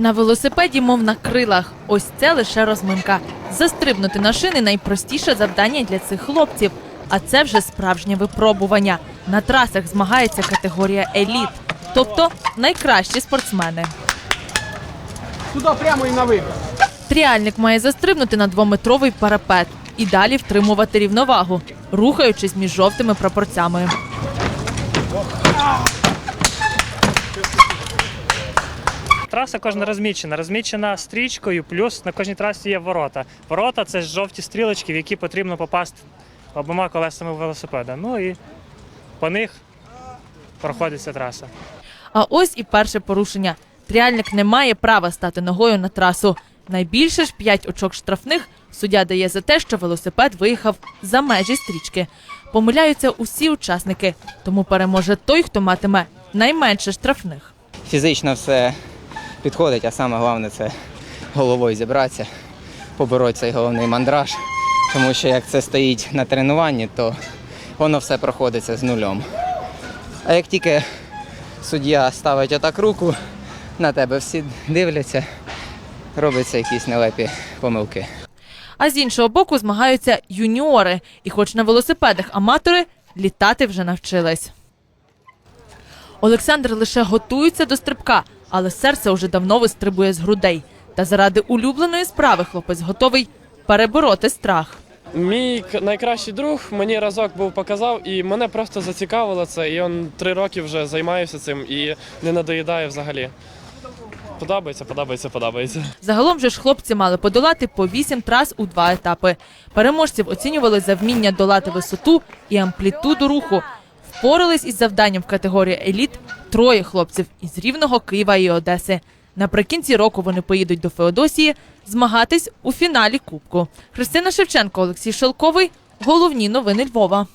На велосипеді, мов на крилах. Ось це лише розминка. Застрибнути на шини найпростіше завдання для цих хлопців. А це вже справжнє випробування. На трасах змагається категорія еліт, тобто найкращі спортсмени. Туди прямо і на вихід. Тріальник має застрибнути на двометровий парапет і далі втримувати рівновагу, рухаючись між жовтими прапорцями. Траса кожна розмічена. Розмічена стрічкою, плюс на кожній трасі є ворота. Ворота це жовті стрілочки, в які потрібно попасти обома колесами велосипеда. Ну і по них проходить ця траса. А ось і перше порушення. Тріальник не має права стати ногою на трасу. Найбільше ж 5 очок штрафних суддя дає за те, що велосипед виїхав за межі стрічки. Помиляються усі учасники, тому переможе той, хто матиме найменше штрафних. фізично все підходить, а саме головне це головою зібратися, побороти цей головний мандраж. Тому що як це стоїть на тренуванні, то воно все проходиться з нульом. А як тільки суддя ставить отак руку, на тебе всі дивляться, робляться якісь нелепі помилки. А з іншого боку змагаються юніори, і хоч на велосипедах аматори літати вже навчились. Олександр лише готується до стрибка, але серце вже давно вистрибує з грудей. Та заради улюбленої справи хлопець готовий перебороти страх. Мій найкращий друг мені разок був показав, і мене просто зацікавило це. І він три роки вже займаюся цим і не надоїдає взагалі. Подобається, подобається, подобається. Загалом же ж хлопці мали подолати по вісім трас у два етапи. Переможців оцінювали за вміння долати висоту і амплітуду руху. Впорались із завданням в категорії еліт троє хлопців із Рівного, Києва і Одеси. Наприкінці року вони поїдуть до Феодосії змагатись у фіналі Кубку. Христина Шевченко, Олексій Шелковий. Головні новини Львова.